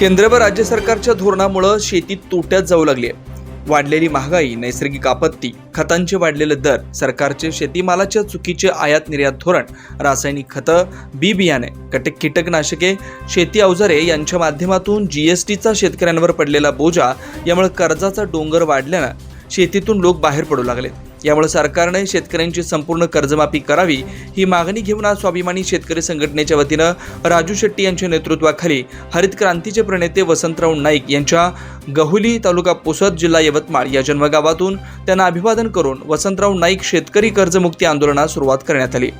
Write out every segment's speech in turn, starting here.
केंद्र व राज्य सरकारच्या धोरणामुळं शेती तोट्यात जाऊ लागली आहे. वाढलेली महागाई नैसर्गिक आपत्ती खतांचे वाढलेले दर सरकारचे शेतीमालाच्या चुकीचे आयात निर्यात धोरण रासायनिक खतं बी बियाणे कटक कीटकनाशके शेती अवजारे यांच्या माध्यमातून जी एस टीचा शेतकऱ्यांवर पडलेला बोजा यामुळे कर्जाचा डोंगर वाढल्यानं शेतीतून लोक बाहेर पडू लागले यामुळे सरकारने शेतकऱ्यांची संपूर्ण कर्जमाफी करावी ही मागणी घेऊन आज स्वाभिमानी शेतकरी संघटनेच्या वतीनं राजू शेट्टी यांच्या नेतृत्वाखाली हरित क्रांतीचे प्रणेते वसंतराव नाईक यांच्या गहुली तालुका पुसद जिल्हा यवतमाळ या जन्मगावातून त्यांना अभिवादन करून वसंतराव नाईक शेतकरी कर्जमुक्ती आंदोलनास सुरुवात करण्यात आली.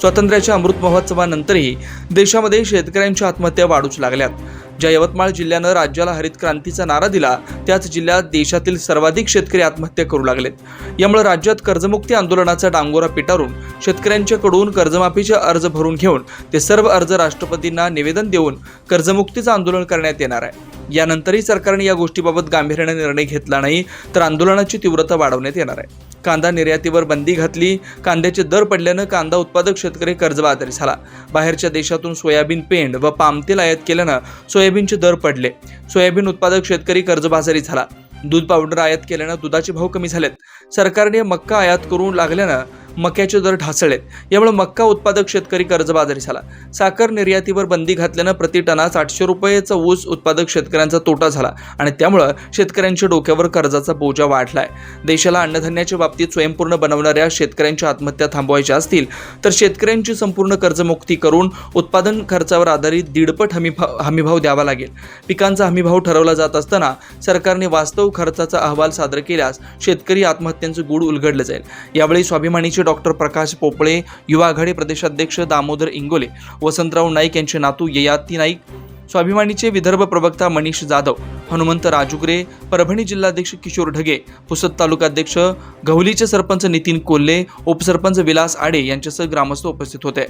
स्वातंत्र्याच्या अमृत महोत्सवानंतरही देशामध्ये शेतकऱ्यांच्या आत्महत्या वाढूच लागल्यात. ज्या यवतमाळ जिल्ह्यानं राज्याला हरित क्रांतीचा नारा दिला त्याच जिल्ह्यात देशातील सर्वाधिक शेतकरी आत्महत्या करू लागलेत. यामुळे राज्यात कर्जमुक्ती आंदोलनाचा डांगोरा पिटारून शेतकऱ्यांच्याकडून कर्जमाफीचे अर्ज भरून घेऊन ते सर्व अर्ज राष्ट्रपतींना निवेदन देऊन कर्जमुक्तीचं आंदोलन करण्यात येणार आहे. यानंतरही सरकारने या गोष्टीबाबत गांभीर्याने निर्णय घेतला नाही तर आंदोलनाची तीव्रता वाढवण्यात येणार आहे. कांदा निर्यातीवर बंदी घातली कांद्याचे दर पडल्यानं कांदा उत्पादक शेतकरी कर्जबाजारी झाला. बाहेरच्या देशातून सोयाबीन पेंड व पामतेल आयात केल्यानं सोयाबीनचे दर पडले. सोयाबीन उत्पादक शेतकरी कर्जबाजारी झाला. दूध पावडर आयात केल्यानं दुधाचे भाव कमी झालेत. सरकारने मक्का आयात करू लागल्यानं मक्याचे दर ढासळलेत. यामुळे मक्का उत्पादक शेतकरी कर्जबाजारी झाला. साखर निर्यातीवर बंदी घातल्यानं प्रति टनास आठशे रुपयेचा ऊस उत्पादक शेतकऱ्यांचा तोटा झाला आणि त्यामुळं शेतकऱ्यांच्या डोक्यावर कर्जाचा बोजा वाढलाय. देशाला अन्नधान्याच्या बाबतीत स्वयंपूर्ण बनवणाऱ्या शेतकऱ्यांच्या आत्महत्या थांबवायच्या असतील तर शेतकऱ्यांची संपूर्ण कर्जमुक्ती करून उत्पादन खर्चावर आधारित दीडपट हमीभाव हमीभाव द्यावा लागेल. पिकांचा हमीभाव ठरवला जात असताना सरकारने वास्तव खर्चाचा अहवाल सादर केल्यास शेतकरी आत्महत्यांचं गुढ उलगडलं जाईल. यावेळी स्वाभिमानीचे डॉक्टर प्रकाश पोपळे युवा आघाडी प्रदेशाध्यक्ष दामोदर इंगोले वसंतराव नाईक यांचे नातू ययाती नाईक स्वाभिमानीचे विदर्भ प्रवक्ता मनीष जाधव हनुमंत राजुगरे परभणी जिल्हाध्यक्ष किशोर ढगे पुसद तालुकाध्यक्ष घवलीचे सरपंच नितीन कोल्हे उपसरपंच विलास आडे यांच्यासह ग्रामस्थ उपस्थित होते.